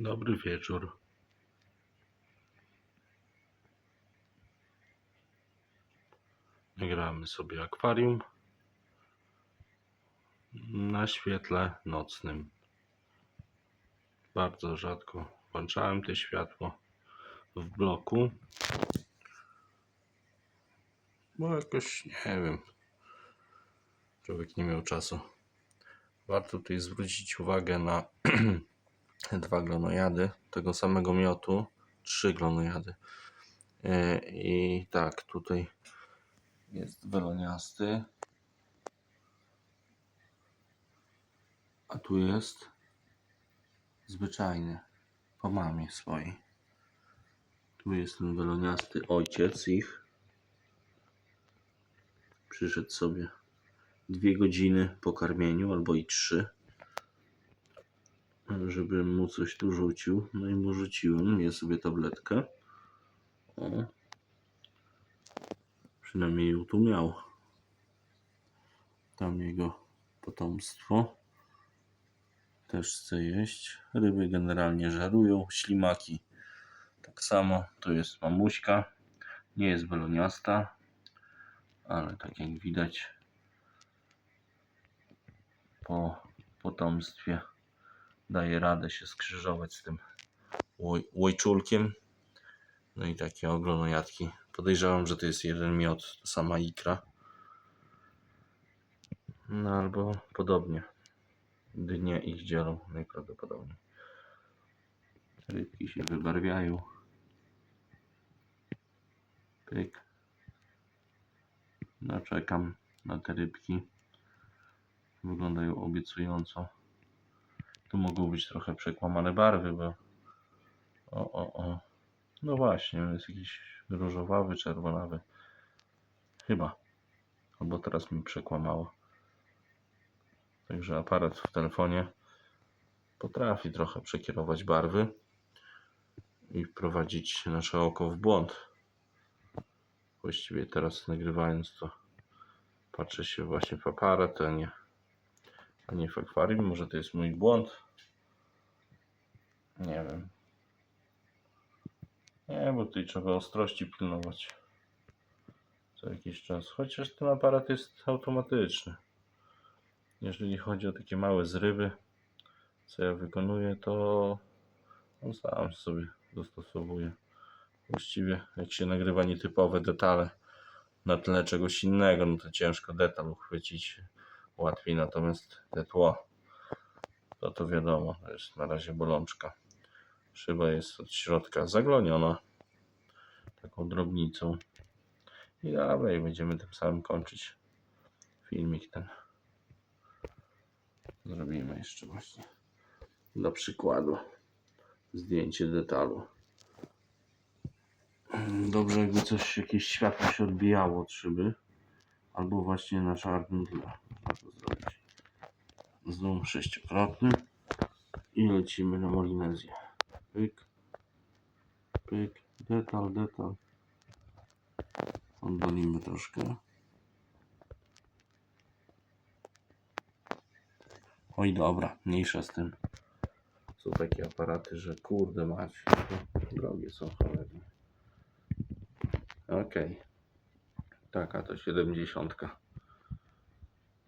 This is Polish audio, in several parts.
Dobry wieczór. Nagramy sobie akwarium na świetle nocnym. Bardzo rzadko włączałem to światło w bloku. Bo jakoś nie wiem. Człowiek nie miał czasu. Warto tutaj zwrócić uwagę na dwa glonojady tego samego miotu. Trzy glonojady. E, I tak, tutaj jest weloniasty. A tu jest zwyczajny, po mamie swojej. Tu jest ten weloniasty ojciec ich. Przyszedł sobie dwie godziny po karmieniu, albo i trzy, żebym mu coś tu rzucił. No i mu rzuciłem, je sobie tabletkę. O. Przynajmniej ją tu miał. Tam jego potomstwo. Też chce jeść. Ryby generalnie żarują. Ślimaki tak samo. Tu jest mamuśka. Nie jest beloniasta, ale tak jak widać po potomstwie daje radę się skrzyżować z tym łoj, łojczulkiem. No i takie oglonojadki. Podejrzewam, że to jest jeden miod, sama ikra. No albo podobnie. Dnie ich dzielą najprawdopodobniej. Rybki się wybarwiają. Pyk. No czekam na te rybki. Wyglądają obiecująco. Tu mogą być trochę przekłamane barwy, bo o, o, o. No właśnie, jest jakiś różowawy, czerwonawy. Chyba. Albo teraz mi przekłamało. Także aparat w telefonie potrafi trochę przekierować barwy i wprowadzić nasze oko w błąd. Właściwie teraz nagrywając to patrzę się właśnie w aparat, a nie, a nie w akwarium. Może to jest mój błąd. Nie wiem. Nie, bo tutaj trzeba ostrości pilnować co jakiś czas. Chociaż ten aparat jest automatyczny. Jeżeli chodzi o takie małe zrywy, co ja wykonuję, to on sam sobie dostosowuje. Właściwie jak się nagrywa nietypowe detale na tle czegoś innego, no to ciężko detal uchwycić łatwiej, natomiast te tło, to to wiadomo, to jest na razie bolączka. Szyba jest od środka zagloniona taką drobnicą. I i będziemy tym samym kończyć filmik ten. Zrobimy jeszcze właśnie dla przykładu zdjęcie detalu. Dobrze, jakby coś, jakieś światło się odbijało od szyby, albo właśnie na czarnym. Można zrobić. Zoom sześciokrotny i lecimy na Molinezję. Pyk, pyk, detal, detal. Oddolimy troszkę. Oj dobra, mniejsza z tym. Są takie aparaty, że kurde mać. Drogie są cholernie. Okej. Taka to 70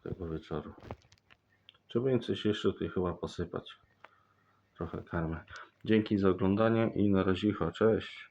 tego wieczoru. Trzeba im coś jeszcze tutaj chyba posypać. Trochę karmy. Dzięki za oglądanie i na razie. Cześć.